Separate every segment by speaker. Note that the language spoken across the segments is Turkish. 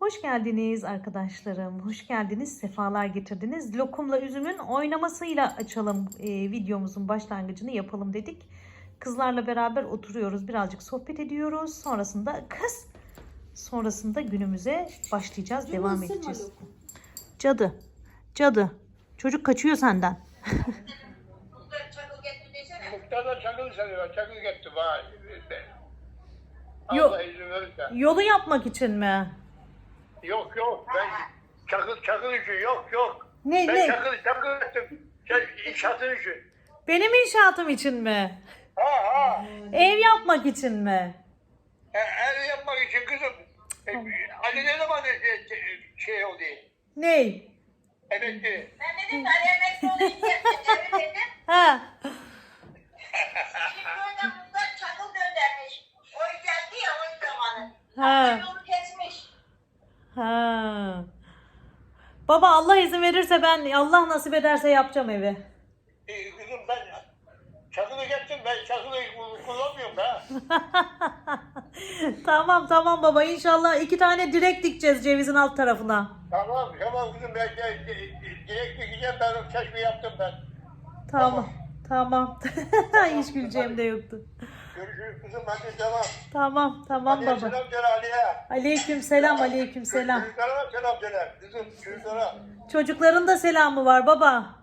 Speaker 1: Hoş geldiniz arkadaşlarım. Hoş geldiniz. Sefalar getirdiniz. Lokumla üzümün oynamasıyla açalım e, videomuzun başlangıcını yapalım dedik. Kızlarla beraber oturuyoruz. Birazcık sohbet ediyoruz. Sonrasında kız sonrasında günümüze başlayacağız. devam edeceğiz. Cadı. Cadı. Çocuk kaçıyor senden.
Speaker 2: Muhtar da çakıl seviyor. Çakıl gitti bana.
Speaker 1: Yok.
Speaker 2: Allah izin verirse.
Speaker 1: Yolu yapmak için mi?
Speaker 2: Yok yok. Ben çakıl çakıl için yok yok.
Speaker 1: Ne
Speaker 2: Ben
Speaker 1: ne?
Speaker 2: çakıl çakıl ettim. Şey, inşaatın için.
Speaker 1: Benim inşaatım için mi?
Speaker 2: Ha ha.
Speaker 1: Ev yapmak için mi?
Speaker 2: E, ev yapmak için kızım. E, Ali ne zaman e, şey, şey oldu?
Speaker 1: Ney?
Speaker 2: Emekli.
Speaker 3: Ben dedim ki Ali emekli olayım evet.
Speaker 1: Ha.
Speaker 3: Şimdi köyden burada çakıl göndermiş. O geldi ya o zamanı.
Speaker 1: Ha.
Speaker 3: Yolu kesmiş.
Speaker 1: Ha. Baba Allah izin verirse ben Allah nasip ederse yapacağım evi.
Speaker 2: E, kızım ben çakılı gittim. Ben çakılı kullanmıyorum da.
Speaker 1: tamam tamam baba inşallah iki tane direk dikeceğiz cevizin alt tarafına.
Speaker 2: Tamam tamam kızım. Ben de- direkt gideceğim. Ben çeşme yaptım ben.
Speaker 1: Tamam. Tamam. Hiç güleceğim de yoktu.
Speaker 2: Görüşürüz kızım. Hadi devam.
Speaker 1: Tamam tamam
Speaker 2: Ali'ye
Speaker 1: baba.
Speaker 2: selam söyle Ali'ye.
Speaker 1: Aleyküm selam aleyküm selam.
Speaker 2: Çocuklara selam söyle. Kızım çocuklara.
Speaker 1: Çocukların da selamı var baba.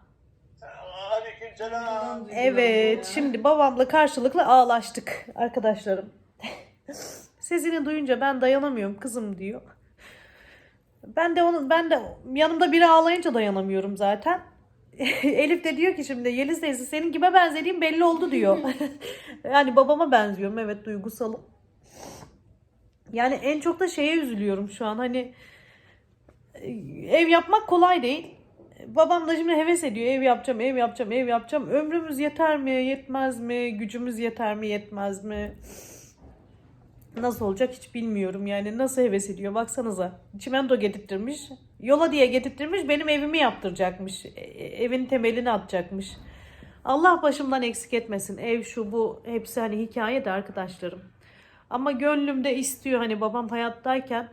Speaker 2: Aleyküm selam.
Speaker 1: Evet, şimdi babamla karşılıklı ağlaştık arkadaşlarım. Sesini duyunca ben dayanamıyorum kızım diyor. Ben de onun ben de yanımda biri ağlayınca dayanamıyorum zaten. Elif de diyor ki şimdi Yeliz teyze senin kime benzediğim belli oldu diyor. yani babama benziyorum evet duygusalım. Yani en çok da şeye üzülüyorum şu an hani ev yapmak kolay değil. Babam da şimdi heves ediyor. Ev yapacağım, ev yapacağım, ev yapacağım. Ömrümüz yeter mi, yetmez mi? Gücümüz yeter mi, yetmez mi? Nasıl olacak hiç bilmiyorum. Yani nasıl heves ediyor baksanıza. Çimento getirttirmiş. Yola diye getirttirmiş. Benim evimi yaptıracakmış. E- Evin temelini atacakmış. Allah başımdan eksik etmesin. Ev şu bu hepsi hani hikaye de arkadaşlarım. Ama gönlümde istiyor hani babam hayattayken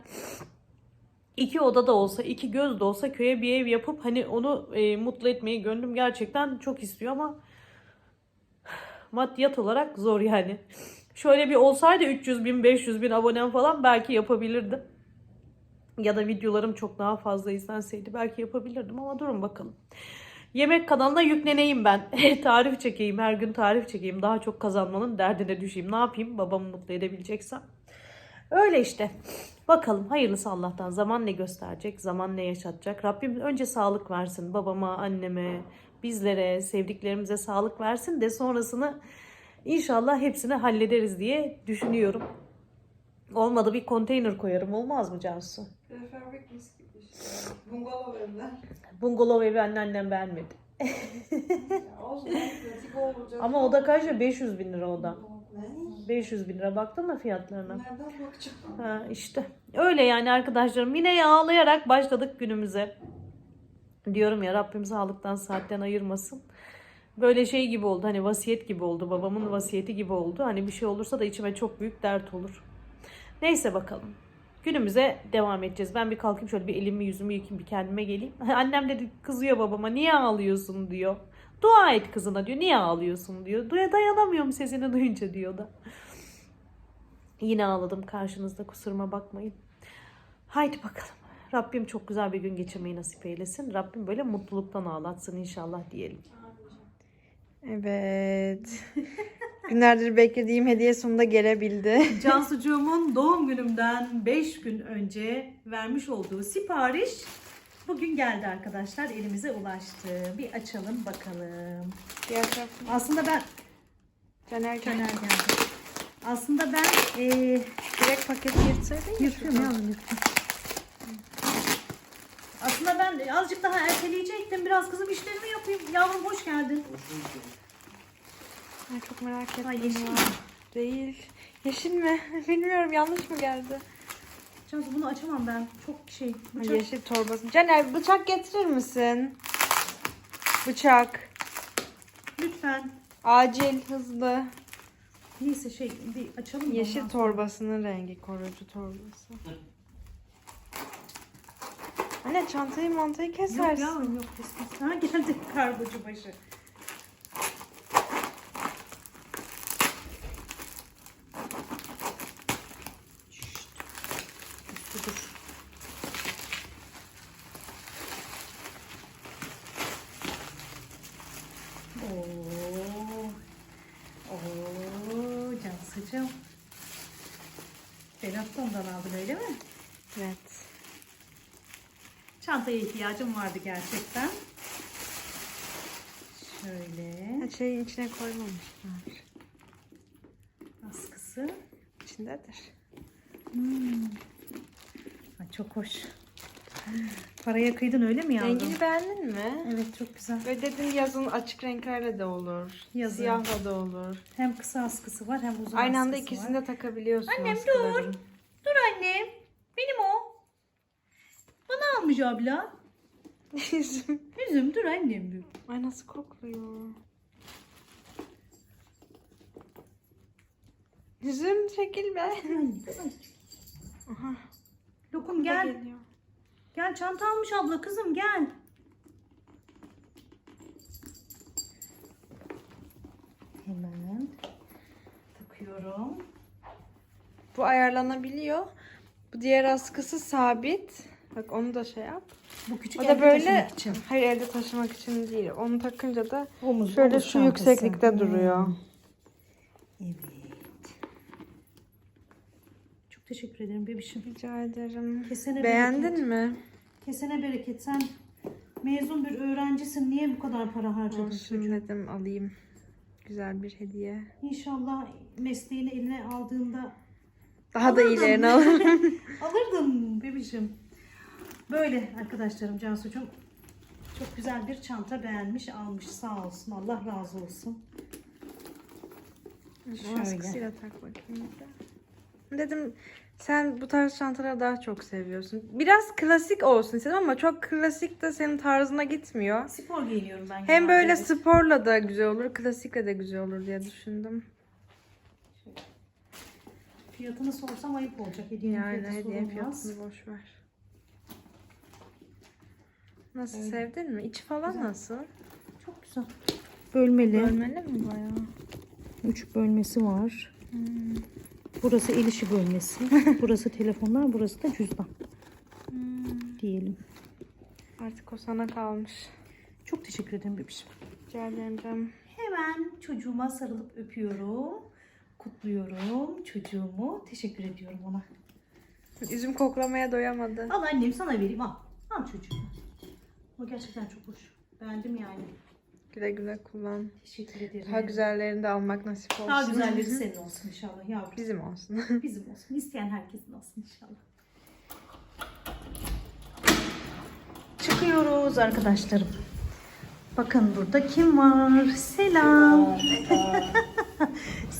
Speaker 1: iki oda da olsa, iki göz de olsa köye bir ev yapıp hani onu e, mutlu etmeyi gönlüm gerçekten çok istiyor ama maddiyat olarak zor yani. Şöyle bir olsaydı 300 bin, 500 bin abonem falan belki yapabilirdim. Ya da videolarım çok daha fazla izlenseydi belki yapabilirdim ama durun bakalım. Yemek kanalına yükleneyim ben. tarif çekeyim, her gün tarif çekeyim. Daha çok kazanmanın derdine düşeyim. Ne yapayım babamı mutlu edebileceksem. Öyle işte. Bakalım hayırlısı Allah'tan. Zaman ne gösterecek, zaman ne yaşatacak. Rabbim önce sağlık versin babama, anneme, bizlere, sevdiklerimize sağlık versin de sonrasını inşallah hepsini hallederiz diye düşünüyorum. Olmadı bir konteyner koyarım olmaz mı Cansu?
Speaker 4: Prefabrik mis gibi işte. Bungalov evler.
Speaker 1: Bungalov evi anneannem beğenmedi.
Speaker 4: Ya olsun en pratik olacak.
Speaker 1: Ama o da kaç lira? 500 bin lira o da.
Speaker 4: Ne?
Speaker 1: 500 bin lira baktın mı fiyatlarına?
Speaker 4: Nereden bakacağım?
Speaker 1: Ha işte. Öyle yani arkadaşlarım. Yine ağlayarak başladık günümüze. Diyorum ya Rabbim sağlıktan saatten ayırmasın. Böyle şey gibi oldu. Hani vasiyet gibi oldu. Babamın vasiyeti gibi oldu. Hani bir şey olursa da içime çok büyük dert olur. Neyse bakalım. Günümüze devam edeceğiz. Ben bir kalkayım şöyle bir elimi yüzümü yıkayayım bir kendime geleyim. Annem dedi kızıyor babama niye ağlıyorsun diyor. Dua et kızına diyor. Niye ağlıyorsun diyor. Duya dayanamıyorum sesini duyunca diyor da. Yine ağladım karşınızda kusuruma bakmayın. Haydi bakalım. Rabbim çok güzel bir gün geçirmeyi nasip eylesin. Rabbim böyle mutluluktan ağlatsın inşallah diyelim.
Speaker 5: Evet. Günlerdir beklediğim hediye sonunda gelebildi.
Speaker 1: Cansucuğumun doğum günümden 5 gün önce vermiş olduğu sipariş bugün geldi arkadaşlar. Elimize ulaştı. Bir açalım bakalım.
Speaker 5: Diğer.
Speaker 1: Aslında ben
Speaker 5: Caner
Speaker 1: Caner
Speaker 5: Caner.
Speaker 1: geldi. Aslında ben eee
Speaker 5: Direkt paketi yırtsaydın ya.
Speaker 1: Yırtıyorum yavrum yırtıyorum. Aslında ben azıcık daha erteleyecektim. Biraz kızım işlerimi yapayım. Yavrum hoş geldin.
Speaker 5: Ay, çok merak ettim
Speaker 1: Ay yeşil
Speaker 5: ya.
Speaker 1: mi?
Speaker 5: Değil. Yeşil mi? Bilmiyorum yanlış mı geldi?
Speaker 1: Cansu bunu açamam ben. Çok şey. Bıçak.
Speaker 5: Yeşil torbası. Caner bıçak getirir misin? Bıçak.
Speaker 1: Lütfen.
Speaker 5: Acil, hızlı.
Speaker 1: Neyse şey bir açalım.
Speaker 5: Yeşil
Speaker 1: ondan.
Speaker 5: torbasının rengi koruyucu torbası. Anne çantayı mantayı
Speaker 1: Yok
Speaker 5: kesersin.
Speaker 1: yavrum yok kesmez. Ha geldi kargocu başı. Şşt. Dur, dur. Oo. Oo, Cansucuğum. Berat'tan aldın öyle mi?
Speaker 5: Evet.
Speaker 1: Çantaya ihtiyacım vardı gerçekten. Şöyle
Speaker 5: Şeyin içine koymamışlar.
Speaker 1: askısı.
Speaker 5: İçindedir.
Speaker 1: Ay, çok hoş. Paraya kıydın öyle mi yavrum?
Speaker 5: Rengini beğendin mi?
Speaker 1: Evet çok güzel.
Speaker 5: Ve dedim yazın açık renklerle de olur.
Speaker 1: Yazın.
Speaker 5: Siyahla da olur.
Speaker 1: Hem kısa askısı var hem uzun
Speaker 5: Aynı anda ikisini
Speaker 1: var.
Speaker 5: de takabiliyorsun
Speaker 1: Annem,
Speaker 5: askıların.
Speaker 1: Dur annem. Benim o. Bana almış abla.
Speaker 5: Yüzüm.
Speaker 1: Üzüm dur annem dur.
Speaker 5: Ay nasıl kokluyor. Yüzüm çekil be. Aha.
Speaker 1: Lokum gel.
Speaker 5: geliyor.
Speaker 1: Gel çanta almış abla kızım gel. Hemen takıyorum.
Speaker 5: Bu ayarlanabiliyor. Bu diğer askısı sabit. Bak onu da şey yap.
Speaker 1: Bu küçük
Speaker 5: O da böyle
Speaker 1: için.
Speaker 5: hayır elde taşımak için değil. Onu takınca da
Speaker 1: Omuz,
Speaker 5: şöyle
Speaker 1: omuz
Speaker 5: şu
Speaker 1: çantası.
Speaker 5: yükseklikte
Speaker 1: Hmm.
Speaker 5: duruyor.
Speaker 1: Evet. Çok teşekkür ederim bebişim.
Speaker 5: Rica ederim.
Speaker 1: Kesene
Speaker 5: Beğendin
Speaker 1: bereket.
Speaker 5: mi?
Speaker 1: Kesene bereket. Sen mezun bir öğrencisin. Niye bu kadar para harcadın
Speaker 5: Olsun dedim alayım. Güzel bir hediye.
Speaker 1: İnşallah mesleğini eline aldığında
Speaker 5: Daha da iyilerini alırım.
Speaker 1: alırdın bebişim. Böyle arkadaşlarım Cansu'cum. Çok güzel bir çanta beğenmiş almış sağ olsun. Allah razı olsun. Şöyle.
Speaker 5: Askısıyla tak bakayım. Dedim sen bu tarz çantaları daha çok seviyorsun. Biraz klasik olsun istedim ama çok klasik de senin tarzına gitmiyor.
Speaker 1: Spor giyiniyorum ben.
Speaker 5: Hem böyle sporla da güzel olur, klasikle de güzel olur diye düşündüm.
Speaker 1: Fiyatını sorsam ayıp olacak. Hediyenin
Speaker 5: Yani
Speaker 1: fiyatı
Speaker 5: hediye
Speaker 1: sorulmaz.
Speaker 5: fiyatını boş ver. Nasıl
Speaker 1: Öyle.
Speaker 5: sevdin mi? İçi falan
Speaker 1: Güzel.
Speaker 5: nasıl?
Speaker 1: Çok güzel. Bölmeli.
Speaker 5: Bölmeli mi bayağı?
Speaker 1: Üç bölmesi var. Burası el işi bölmesi. burası telefonlar, burası da cüzdan
Speaker 5: Hmm.
Speaker 1: diyelim.
Speaker 5: Artık o sana kalmış.
Speaker 1: Çok teşekkür ederim bebişim.
Speaker 5: Rica ederim canım.
Speaker 1: Hemen çocuğuma sarılıp öpüyorum. Kutluyorum çocuğumu. Teşekkür ediyorum ona.
Speaker 5: Üzüm koklamaya doyamadı.
Speaker 1: Al annem sana vereyim al. Al çocuğum. O gerçekten çok hoş. Beğendim yani.
Speaker 5: Güle güle kullan.
Speaker 1: Teşekkür ederim.
Speaker 5: Daha güzellerini de almak nasip olsun.
Speaker 1: Daha güzelleri senin olsun inşallah yavrum.
Speaker 5: Bizim olsun.
Speaker 1: Bizim olsun. İsteyen herkesin olsun inşallah. Çıkıyoruz arkadaşlarım. Bakın burada kim var? Selam.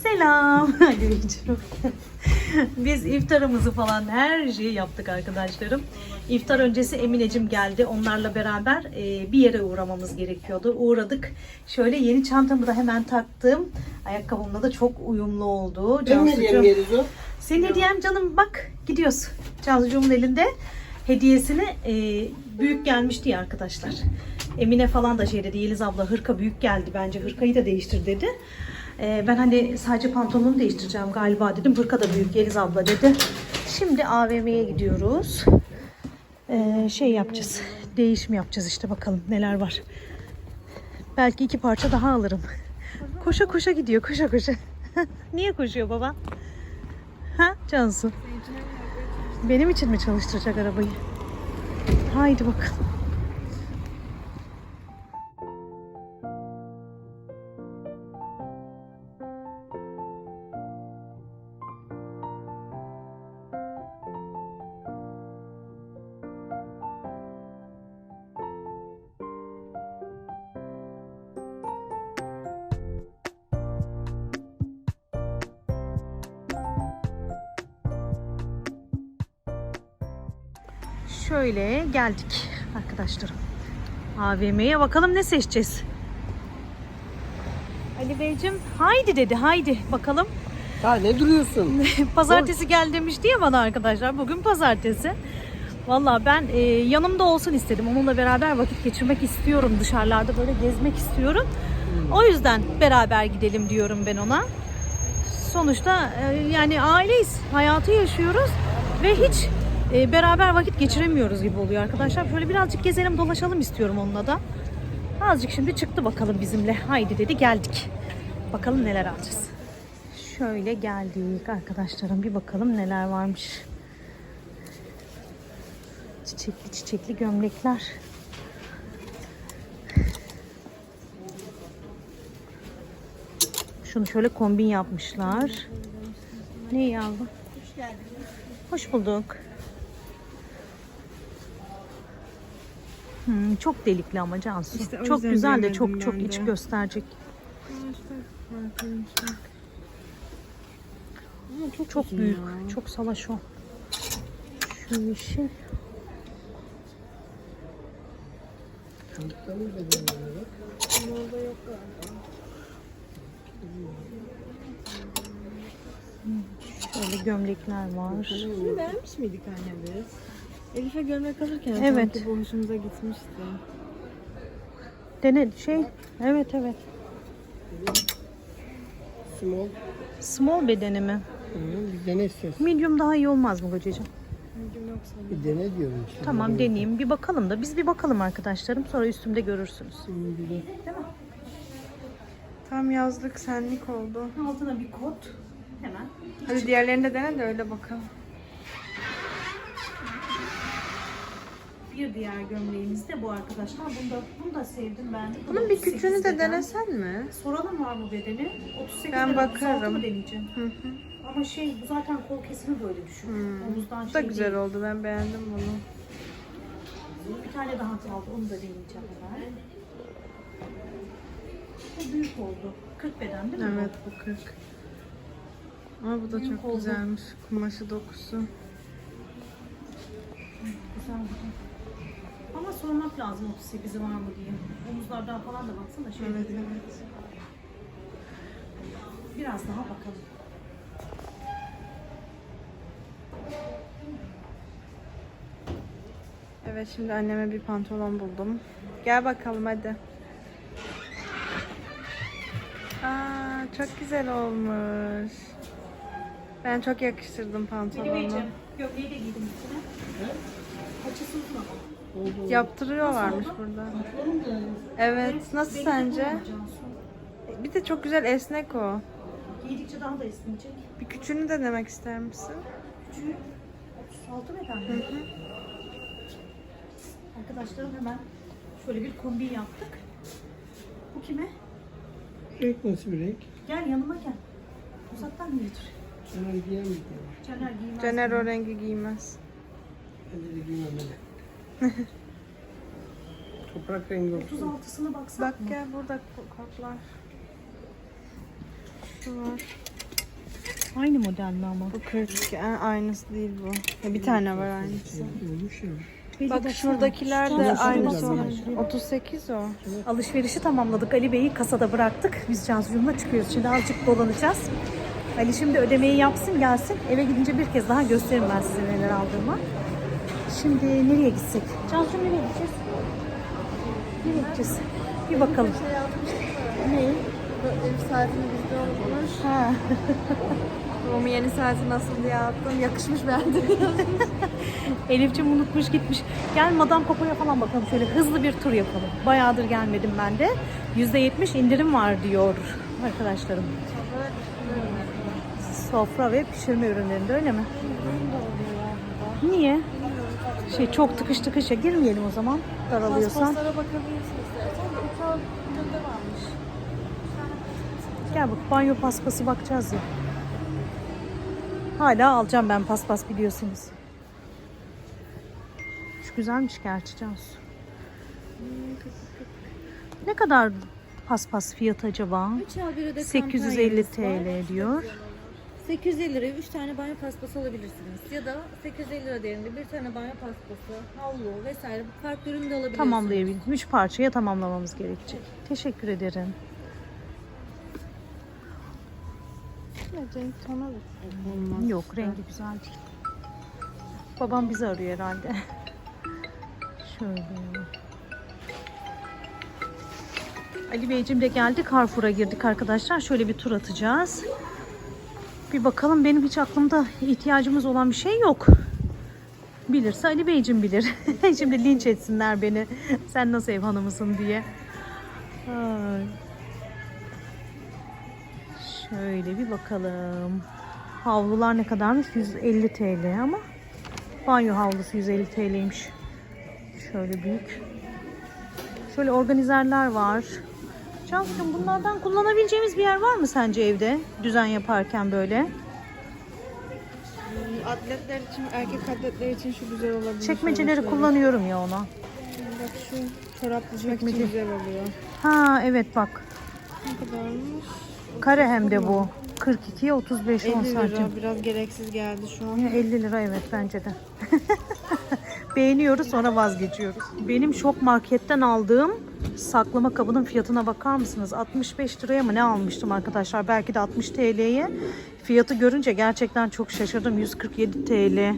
Speaker 1: Selam. Biz iftarımızı falan her şeyi yaptık arkadaşlarım. İftar öncesi Eminecim geldi. Onlarla beraber e, bir yere uğramamız gerekiyordu. Uğradık. Şöyle yeni çantamı da hemen taktım. Ayakkabımla da çok uyumlu oldu. Cansucuğum. Senin hediyem canım bak gidiyoruz. Cansucuğumun elinde hediyesini e, büyük gelmişti ya arkadaşlar. Emine falan da şey dedi Yeliz abla hırka büyük geldi bence hırkayı da değiştir dedi. E, ben hani sadece pantolonu değiştireceğim galiba dedim. Hırka da büyük Yeliz abla dedi. Şimdi AVM'ye gidiyoruz. E, şey yapacağız. Değişim yapacağız işte bakalım neler var. Belki iki parça daha alırım. Koşa koşa gidiyor koşa koşa. Niye koşuyor baba? Ha Cansu? Benim için mi çalıştıracak arabayı? Haydi bakalım. Şöyle geldik arkadaşlarım. AVM'ye bakalım ne seçeceğiz. Ali Beyciğim haydi dedi haydi bakalım.
Speaker 6: Ya ne duruyorsun?
Speaker 1: Pazartesi gel demişti ya bana arkadaşlar. Bugün pazartesi. Valla ben e, yanımda olsun istedim. Onunla beraber vakit geçirmek istiyorum. Dışarılarda böyle gezmek istiyorum. O yüzden beraber gidelim diyorum ben ona. Sonuçta e, yani aileyiz. Hayatı yaşıyoruz ve hiç e, beraber vakit geçiremiyoruz gibi oluyor arkadaşlar. Şöyle birazcık gezelim dolaşalım istiyorum onunla da. Azıcık şimdi çıktı bakalım bizimle. Haydi dedi geldik. Bakalım neler alacağız. Şöyle geldik arkadaşlarım. Bir bakalım neler varmış. Çiçekli çiçekli gömlekler. Şunu şöyle kombin yapmışlar. Ne yavrum? Hoş geldin. Hoş bulduk. Hmm, çok delikli ama Cansu.
Speaker 5: İşte
Speaker 1: çok güzel de çok çok
Speaker 5: ben
Speaker 1: iç
Speaker 5: de.
Speaker 1: gösterecek. Çok büyük. Çok salaş o. Şu yeşil. Şöyle gömlekler var.
Speaker 5: Şunu beğenmiş miydik anne biz? Elif'e gömlek alırken
Speaker 1: Evet.
Speaker 5: sanki bu hoşumuza gitmişti.
Speaker 1: Dene şey. Evet evet.
Speaker 6: Small.
Speaker 1: Small bedeni mi?
Speaker 6: Hı, bir dene istersen.
Speaker 1: Medium daha iyi olmaz mı kocacığım?
Speaker 6: Bir dene diyorum işte.
Speaker 1: Tamam deneyeyim. Bir bakalım da. Biz bir bakalım arkadaşlarım. Sonra üstümde görürsünüz.
Speaker 6: Şimdi bir de
Speaker 5: Tam yazlık senlik oldu.
Speaker 1: Altına bir kot. Hemen.
Speaker 5: Hadi diğerlerini de dene de öyle bakalım.
Speaker 1: Bir diğer gömleğimiz de bu arkadaşlar. Bunu da, bunu da sevdim ben. Da
Speaker 5: Bunun bir
Speaker 1: 38
Speaker 5: küçüğünü de
Speaker 1: beden.
Speaker 5: denesen mi?
Speaker 1: Soralım var mı bedeni? 38
Speaker 5: Ben
Speaker 1: lira, 36
Speaker 5: bakarım.
Speaker 1: mı deneyeceğim?
Speaker 5: Hı hı.
Speaker 1: Ama şey bu zaten kol kesimi böyle düşük.
Speaker 5: Hmm.
Speaker 1: Omuzdan
Speaker 5: Bu da
Speaker 1: şey
Speaker 5: güzel
Speaker 1: değil.
Speaker 5: oldu. Ben beğendim bunu.
Speaker 1: Bir tane daha kaldı. Onu da deneyeceğim hemen. Bu büyük oldu. 40 beden değil mi? bu?
Speaker 5: Evet bu 40. Ama bu da
Speaker 1: Büyük
Speaker 5: çok
Speaker 1: oldu.
Speaker 5: güzelmiş. Kumaşı dokusu.
Speaker 1: Güzel da. Ama sormak lazım 38'i var mı diye. Omuzlardan falan da baksana şöyle.
Speaker 5: Evet evet.
Speaker 1: Biraz daha bakalım.
Speaker 5: Evet şimdi anneme bir pantolon buldum. Gel bakalım hadi. Aa çok güzel olmuş. Ben çok yakıştırdım pantolonu.
Speaker 1: Benim gömleği de giydim üstüne. Paçası uzun ama.
Speaker 5: Yaptırıyorlarmış
Speaker 1: Nasıl
Speaker 5: burada. Evet. Nasıl
Speaker 1: Belki
Speaker 5: sence? Bir de çok güzel esnek o.
Speaker 1: Giydikçe daha da esneyecek.
Speaker 5: Bir küçüğünü de denemek ister misin?
Speaker 1: Küçüğü 36 beden mi? Arkadaşlarım hemen şöyle bir kombin yaptık. Bu kime?
Speaker 6: renk nasıl bir renk?
Speaker 1: Gel yanıma gel. Uzaktan mı götür?
Speaker 6: Sana giyemem.
Speaker 1: Caner giymez.
Speaker 5: Caner o rengi giymez.
Speaker 6: Ben de giymem öyle. Toprak rengi olsun.
Speaker 1: 36'sına baksak
Speaker 5: Bak
Speaker 1: mı?
Speaker 5: gel burada kaplar. Şu var.
Speaker 1: Aynı model mi ama?
Speaker 5: Bu 42. En aynısı değil bu. Ya bir tane var aynısı.
Speaker 6: Olmuş ya.
Speaker 5: Bak şuradakiler de aynısı
Speaker 1: şuna
Speaker 5: olan.
Speaker 1: baksana.
Speaker 5: 38 o.
Speaker 1: Alışverişi tamamladık. Ali Bey'i kasada bıraktık. Biz Cansu'yumla çıkıyoruz. Şimdi azıcık dolanacağız. Ali şimdi ödemeyi yapsın gelsin. Eve gidince bir kez daha gösteririm ben size neler aldığımı. Şimdi nereye gitsek? Cansu nereye gideceğiz? Nereye gideceğiz? Bir bakalım. Ne?
Speaker 5: Ev saatini bizde olmuş.
Speaker 1: Ha.
Speaker 5: Romu yeni saati nasıl diye attım. Yakışmış beğendim.
Speaker 1: Elif'ciğim unutmuş gitmiş. Gel Madame Coco'ya falan bakalım. Şöyle hızlı bir tur yapalım. Bayağıdır gelmedim ben de. %70 indirim var diyor arkadaşlarım. Sofra ve pişirme ürünlerinde öyle mi? Niye? Şey çok tıkış tıkış ya girmeyelim o zaman daralıyorsan.
Speaker 5: Paspaslara varmış.
Speaker 1: Gel bak banyo paspası bakacağız ya. Hala alacağım ben paspas biliyorsunuz. Şu güzelmiş gerçi Cansu. Ne kadar paspas fiyatı acaba?
Speaker 7: 3 al bir öde
Speaker 1: 850
Speaker 7: kampanyamız var.
Speaker 1: TL diyor.
Speaker 7: 850 liraya 3 tane banyo paspası alabilirsiniz. Ya da 850 lira değerinde bir tane banyo paspası, havlu vesaire farklı ürün de alabilirsiniz.
Speaker 1: Tamamlayabilirim. 3 parçaya tamamlamamız gerekecek. Teşekkür ederim.
Speaker 5: Ne renk tonu olmaz.
Speaker 1: Yok rengi güzel değil. Babam bizi arıyor herhalde. Şöyle. Ali Beyciğim de geldi. Carrefour'a girdik arkadaşlar. Şöyle bir tur atacağız. Bir bakalım benim hiç aklımda ihtiyacımız olan bir şey yok. Bilirse Ali Beyciğim bilir. Şimdi linç etsinler beni. Sen nasıl ev hanımısın diye. Şöyle bir bakalım. Havlular ne kadarmış? 150 TL ama banyo havlusu 150 TL'ymiş. Şöyle büyük. Şöyle organizerler var. Cansu'cum bunlardan kullanabileceğimiz bir yer var mı sence evde? Düzen yaparken böyle.
Speaker 5: Atletler için, erkek atletler için şu güzel olabilir.
Speaker 1: Çekmeceleri
Speaker 5: Şöyle
Speaker 1: kullanıyorum ya ona.
Speaker 5: Bak şu çorap dizmek için güzel oluyor.
Speaker 1: Ha evet bak.
Speaker 5: Ne kadarmış?
Speaker 1: Kare hem de bu. 42'ye 35 10
Speaker 5: 50
Speaker 1: santim.
Speaker 5: lira. Biraz gereksiz geldi şu an.
Speaker 1: 50 lira evet bence de. Beğeniyoruz sonra vazgeçiyoruz. Benim şok marketten aldığım saklama kabının fiyatına bakar mısınız? 65 liraya mı ne almıştım arkadaşlar? Belki de 60 TL'ye. Fiyatı görünce gerçekten çok şaşırdım. 147 TL.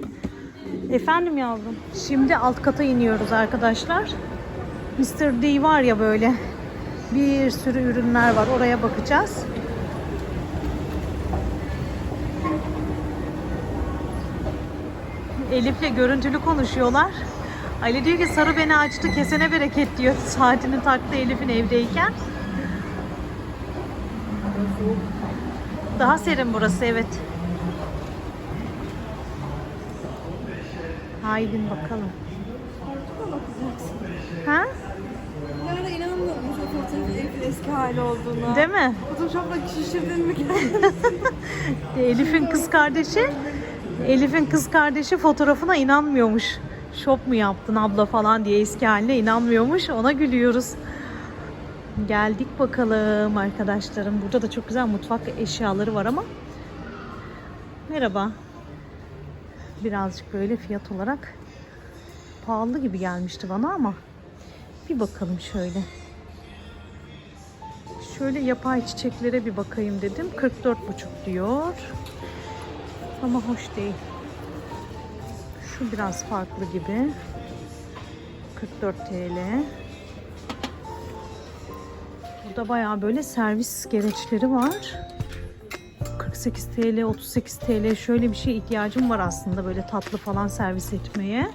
Speaker 1: Efendim yavrum. Şimdi alt kata iniyoruz arkadaşlar. Mr. D var ya böyle. Bir sürü ürünler var. Oraya bakacağız. Elif'le görüntülü konuşuyorlar. Ali diyor ki sarı beni açtı kesene bereket diyor. Saatini taktı Elif'in evdeyken. Daha serin burası evet. Haydi bakalım. Ha?
Speaker 5: Ben de inanmıyorum şu fotoğrafın Elif'in eski hali olduğuna.
Speaker 1: Değil mi?
Speaker 5: Photoshop'la şişirdin mi
Speaker 1: Elif'in kız kardeşi Elif'in kız kardeşi fotoğrafına inanmıyormuş. Şop mu yaptın abla falan diye eski haline inanmıyormuş. Ona gülüyoruz. Geldik bakalım arkadaşlarım. Burada da çok güzel mutfak eşyaları var ama. Merhaba. Birazcık böyle fiyat olarak pahalı gibi gelmişti bana ama bir bakalım şöyle. Şöyle yapay çiçeklere bir bakayım dedim. 44,5 diyor. Ama hoş değil. Şu biraz farklı gibi. 44 TL. Burada bayağı böyle servis gereçleri var. 48 TL, 38 TL şöyle bir şey ihtiyacım var aslında böyle tatlı falan servis etmeye.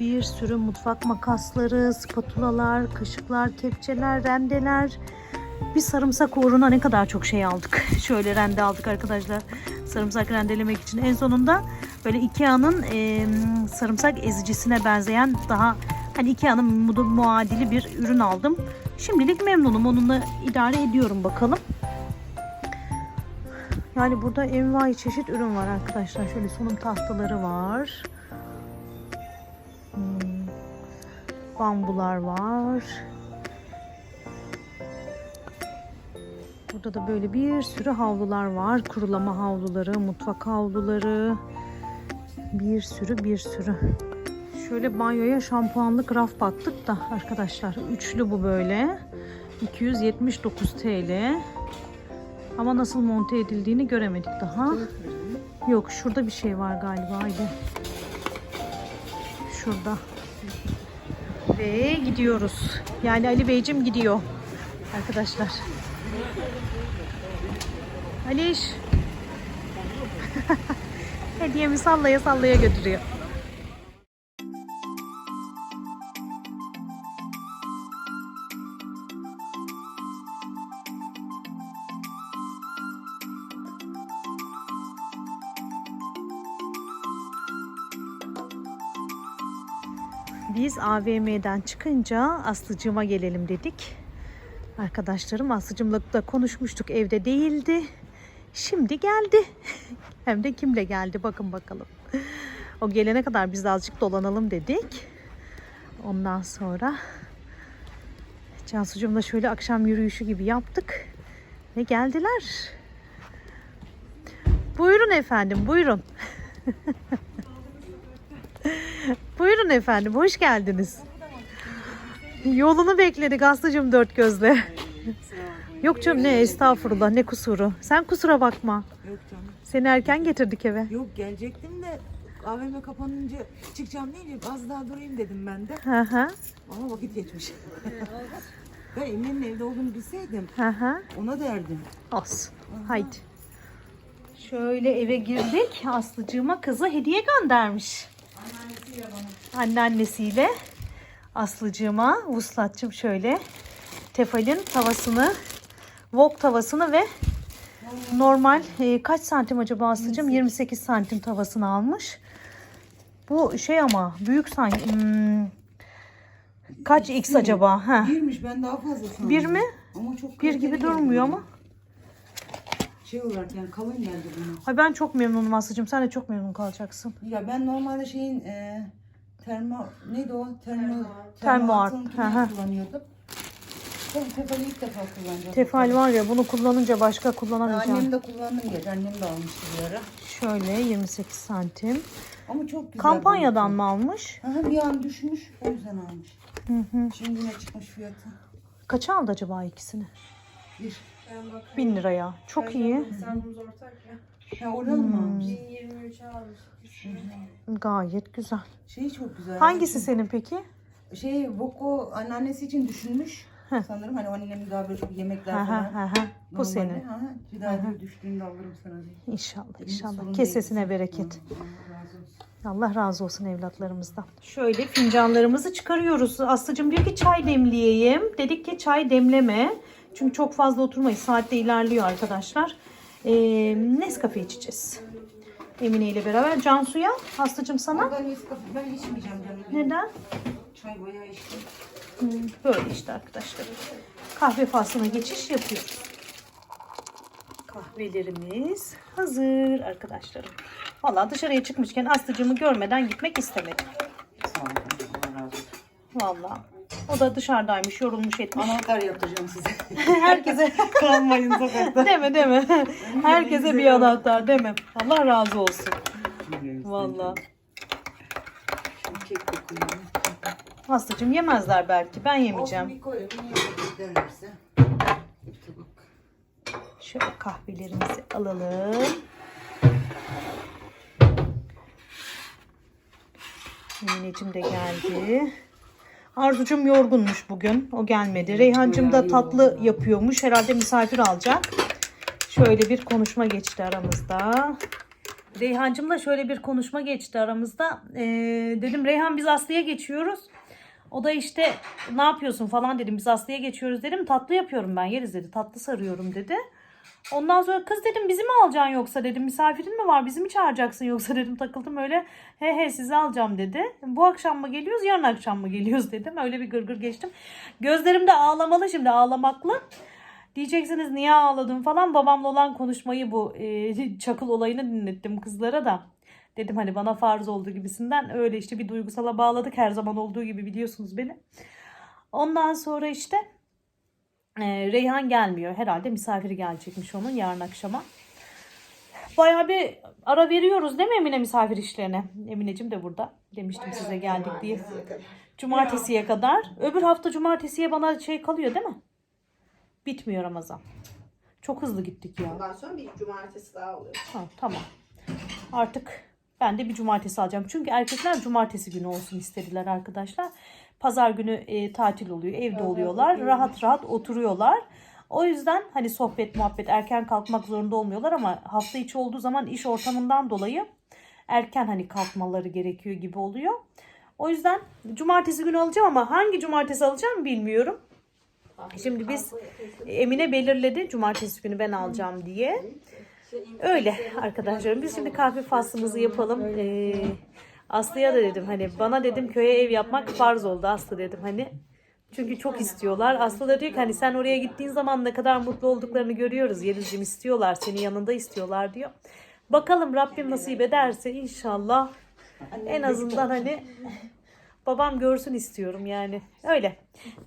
Speaker 1: Bir sürü mutfak makasları, spatulalar, kaşıklar, kepçeler, rendeler. Bir sarımsak uğruna ne kadar çok şey aldık. Şöyle rende aldık arkadaşlar. Sarımsak rendelemek için. En sonunda böyle Ikea'nın e, sarımsak ezicisine benzeyen daha hani Ikea'nın mu- muadili bir ürün aldım. Şimdilik memnunum. Onunla idare ediyorum bakalım. Yani burada envai çeşit ürün var arkadaşlar. Şöyle sunum tahtaları var. Hmm, Bambular var. Burada da böyle bir sürü havlular var. Kurulama havluları, mutfak havluları. Bir sürü bir sürü. Şöyle banyoya şampuanlık raf baktık da arkadaşlar. Üçlü bu böyle. 279 TL. Ama nasıl monte edildiğini göremedik daha. Yok şurada bir şey var galiba. Haydi. Şurada. Ve gidiyoruz. Yani Ali Beyciğim gidiyor. Arkadaşlar. Aliş. Hediyemi sallaya sallaya götürüyor. Biz AVM'den çıkınca Aslıcığıma gelelim dedik. Arkadaşlarım Aslıcığımla da konuşmuştuk evde değildi. Şimdi geldi. Hem de kimle geldi bakın bakalım. O gelene kadar biz de azıcık dolanalım dedik. Ondan sonra Cansucuğumla şöyle akşam yürüyüşü gibi yaptık. Ve geldiler. Buyurun efendim buyurun. buyurun efendim hoş geldiniz. Yolunu bekledik Aslıcığım dört gözle. Yok canım ne estağfurullah ne kusuru. Sen kusura bakma.
Speaker 8: Yok canım.
Speaker 1: Seni erken getirdik eve.
Speaker 8: Yok gelecektim de AVM kapanınca çıkacağım deyince az daha durayım dedim ben de.
Speaker 5: Hı hı.
Speaker 8: Ama vakit yetmiş. ben Emre'nin evde olduğunu bilseydim
Speaker 5: Hı hı.
Speaker 8: ona derdim.
Speaker 1: Olsun. Haydi. Şöyle eve girdik. Aslıcığıma kızı hediye göndermiş. Anneannesiyle Aslıcığıma Vuslatçım şöyle Tefal'in tavasını wok tavasını ve normal e, kaç santim acaba Aslıcığım? 28 santim tavasını almış. Bu şey ama büyük sanki. Hmm, kaç x acaba? Ha.
Speaker 8: Birmiş ben daha fazla sandım.
Speaker 1: Bir mi?
Speaker 8: Ama çok
Speaker 1: Bir gibi durmuyor ama.
Speaker 8: Şey olarak yani kalın geldi bana.
Speaker 1: Ay ben çok memnunum Aslıcığım. Sen de çok memnun kalacaksın.
Speaker 8: Ya ben normalde şeyin e, termo neydi o? Termo
Speaker 1: Termoart,
Speaker 8: termoatın
Speaker 1: hı hı.
Speaker 8: kullanıyordum. Tefali ilk defa kullanacağım.
Speaker 1: Tefal var ya bunu kullanınca başka
Speaker 8: Ya
Speaker 1: kullanamayacağım.
Speaker 8: Annem de kullandım geç. Annem de almıştı bir ara.
Speaker 1: Şöyle 28 santim.
Speaker 8: Ama çok güzel.
Speaker 1: Kampanyadan mı almış?
Speaker 8: Aha, bir an düşmüş. O yüzden almış.
Speaker 1: Hı hı.
Speaker 8: Şimdi ne çıkmış fiyatı?
Speaker 1: Kaça aldı acaba ikisini?
Speaker 8: Bir.
Speaker 1: 1000 liraya. Çok iyi.
Speaker 4: Hesabımız ortak ya.
Speaker 8: Ha oradan mı almış?
Speaker 4: 1023'e almış.
Speaker 1: Gayet güzel.
Speaker 8: Şey çok güzel.
Speaker 1: Hangisi senin peki?
Speaker 8: Şey Voko anneannesi için düşünmüş. Sanırım hani annemin daha böyle yemekler
Speaker 1: ha,
Speaker 8: falan.
Speaker 1: ha, ha. Bu
Speaker 8: Normalde,
Speaker 1: senin.
Speaker 8: Ha. Bir daha düştüğünde alırım sana diye.
Speaker 1: İnşallah
Speaker 8: Benim
Speaker 1: inşallah. Kesesine bereket.
Speaker 8: Allah razı olsun.
Speaker 1: Allah razı olsun evlatlarımızdan. Şöyle fincanlarımızı çıkarıyoruz. Aslıcığım diyor ki çay demleyeyim. Dedik ki çay demleme. Çünkü çok fazla oturmayız. Saatte ilerliyor arkadaşlar. Ee, Nescafe içeceğiz. Emine ile beraber. Cansu'ya, Aslıcığım sana.
Speaker 8: Nescafe ben içmeyeceğim canım.
Speaker 1: Neden?
Speaker 8: Çay bayağı içtim.
Speaker 1: Hmm, Böyle işte arkadaşlar. Kahve faslına geçiş yapıyoruz. Kahvelerimiz hazır arkadaşlarım. Valla dışarıya çıkmışken Aslıcığımı görmeden gitmek istemedim. Valla. O da dışarıdaymış, yorulmuş etmiş.
Speaker 8: Anahtar yaptıracağım size.
Speaker 1: Herkese
Speaker 8: Kalmayın sokakta.
Speaker 1: deme deme. Herkese bir anahtar deme. Allah razı olsun. Valla.
Speaker 8: Şimdi kek koyayım.
Speaker 1: Aslıcığım yemezler belki. Ben
Speaker 8: Olsun
Speaker 1: yemeyeceğim.
Speaker 8: bir. Niye.
Speaker 1: Şöyle kahvelerimizi alalım. Mineciğim de geldi. Arzucum yorgunmuş bugün. O gelmedi. Reyhancım da tatlı yapıyormuş. Herhalde misafir alacak. Şöyle bir konuşma geçti aramızda. Reyhancımla şöyle bir konuşma geçti aramızda. Ee, dedim Reyhan biz Aslı'ya geçiyoruz. O da işte ne yapıyorsun falan dedim. Biz Aslı'ya geçiyoruz dedim. Tatlı yapıyorum ben yeriz dedi. Tatlı sarıyorum dedi. Ondan sonra kız dedim bizi mi alacaksın yoksa dedim. Misafirin mi var bizi mi çağıracaksın yoksa dedim. Takıldım öyle. He he sizi alacağım dedi. Bu akşam mı geliyoruz yarın akşam mı geliyoruz dedim. Öyle bir gırgır geçtim. Gözlerim de ağlamalı şimdi ağlamaklı. Diyeceksiniz niye ağladın falan. Babamla olan konuşmayı bu e, çakıl olayını dinlettim kızlara da. Dedim hani bana farz oldu gibisinden. Öyle işte bir duygusala bağladık her zaman olduğu gibi biliyorsunuz beni. Ondan sonra işte e, Reyhan gelmiyor. Herhalde misafiri gelecekmiş onun yarın akşama. Bayağı bir ara veriyoruz değil mi Emine misafir işlerine? Emineciğim de burada. Demiştim size geldik diye. Cumartesiye kadar. Öbür hafta cumartesiye bana şey kalıyor değil mi? Bitmiyor Ramazan. Çok hızlı gittik ya.
Speaker 4: Ondan sonra bir cumartesi daha oluyor.
Speaker 1: Ha, tamam. Artık ben de bir cumartesi alacağım. Çünkü erkekler cumartesi günü olsun istediler arkadaşlar. Pazar günü e, tatil oluyor. Evde oluyorlar. Rahat rahat oturuyorlar. O yüzden hani sohbet muhabbet erken kalkmak zorunda olmuyorlar ama hafta içi olduğu zaman iş ortamından dolayı erken hani kalkmaları gerekiyor gibi oluyor. O yüzden cumartesi günü alacağım ama hangi cumartesi alacağım bilmiyorum. Şimdi biz Emine belirledi cumartesi günü ben alacağım diye. Öyle arkadaşlarım. Biz şimdi kahve faslımızı yapalım. Ee, Aslı'ya da dedim hani bana dedim köye ev yapmak farz oldu Aslı dedim hani. Çünkü çok istiyorlar. Aslı da diyor ki hani sen oraya gittiğin zaman ne kadar mutlu olduklarını görüyoruz. Yelizciğim istiyorlar. Seni yanında istiyorlar diyor. Bakalım Rabbim nasip ederse inşallah en azından hani babam görsün istiyorum yani. Öyle.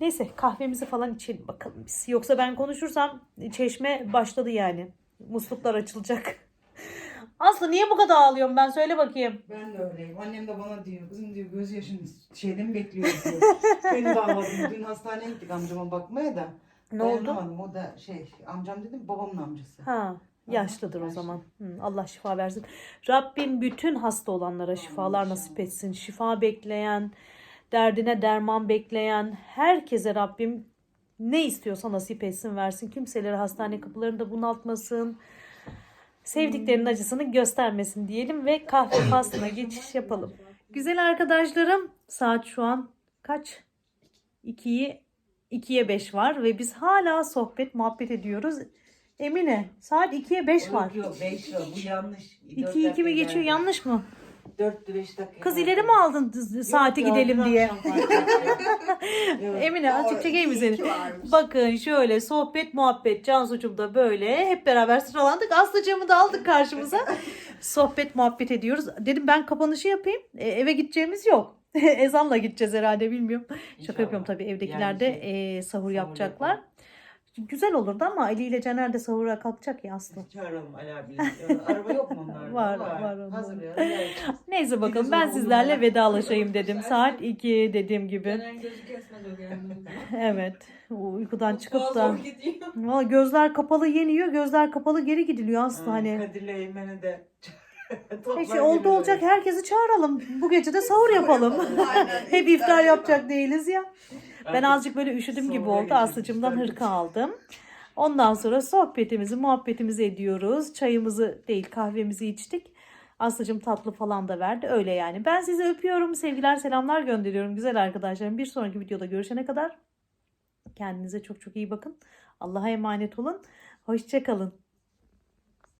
Speaker 1: Neyse kahvemizi falan içelim bakalım biz. Yoksa ben konuşursam çeşme başladı yani. Musluklar açılacak. Aslı niye bu kadar ağlıyorum ben söyle bakayım.
Speaker 8: Ben de öyleyim. Annem de bana diyor. Kızım diyor göz yaşın şeyde mi bekliyoruz diyor. Beni de ağladım. Dün hastaneye gittik amcama bakmaya da.
Speaker 1: Ne oldu?
Speaker 8: O da şey amcam dedim babamın amcası.
Speaker 1: Ha. Yaşlıdır o zaman. Hı, Allah şifa versin. Rabbim bütün hasta olanlara şifalar nasip etsin. Şifa bekleyen, derdine derman bekleyen herkese Rabbim ne istiyorsa nasip etsin versin. Kimseleri hastane kapılarında bunaltmasın. Sevdiklerinin acısını göstermesin diyelim ve kahve faslına geçiş yapalım. Güzel arkadaşlarım saat şu an kaç? 2'yi 2'ye 5 var ve biz hala sohbet muhabbet ediyoruz. Emine saat 2'ye 5 var.
Speaker 8: Yok 5 var bu yanlış.
Speaker 1: 2 2 mi geçiyor yanlış mı?
Speaker 8: 4 5 dakika.
Speaker 1: Kız ileri mi aldın saati gidelim diye? Emine açık çekeyim seni? Bakın şöyle sohbet muhabbet Cansu'cum da böyle hep beraber sıralandık. Aslıcığımı da aldık karşımıza. sohbet muhabbet ediyoruz. Dedim ben kapanışı yapayım. E, eve gideceğimiz yok. Ezanla gideceğiz herhalde bilmiyorum. Şaka yapıyorum tabii evdekiler de
Speaker 8: Yani
Speaker 1: e, sahur yapacaklar. Güzel olurdu ama Ali ile Caner de sahura kalkacak ya Aslı.
Speaker 8: Çağıralım Ali abi. Araba yok mu onlarda?
Speaker 1: Var, var onların.
Speaker 8: Hazır ya.
Speaker 1: Neyse bakalım ben sizlerle vedalaşayım dedim. Saat 2 dediğim gibi.
Speaker 4: Caner gözü o geldiğinde.
Speaker 1: Evet. Uykudan çıkıp da. Valla gözler kapalı yeniyor, gözler kapalı geri gidiliyor Aslı
Speaker 8: Ha,
Speaker 1: hani.
Speaker 8: Kadir'le Eymen'i de
Speaker 1: Neyse oldu olacak herkesi çağıralım. Bu gece de sahur yapalım. Hep iftar yapacak değiliz ya. Ben azıcık böyle üşüdüm gibi oldu. Aslıcımdan hırka aldım. Ondan sonra sohbetimizi, muhabbetimizi ediyoruz. Çayımızı değil kahvemizi içtik. Aslıcım tatlı falan da verdi. Öyle yani. Ben sizi öpüyorum. Sevgiler, selamlar gönderiyorum güzel arkadaşlarım. Bir sonraki videoda görüşene kadar kendinize çok çok iyi bakın. Allah'a emanet olun. Hoşçakalın.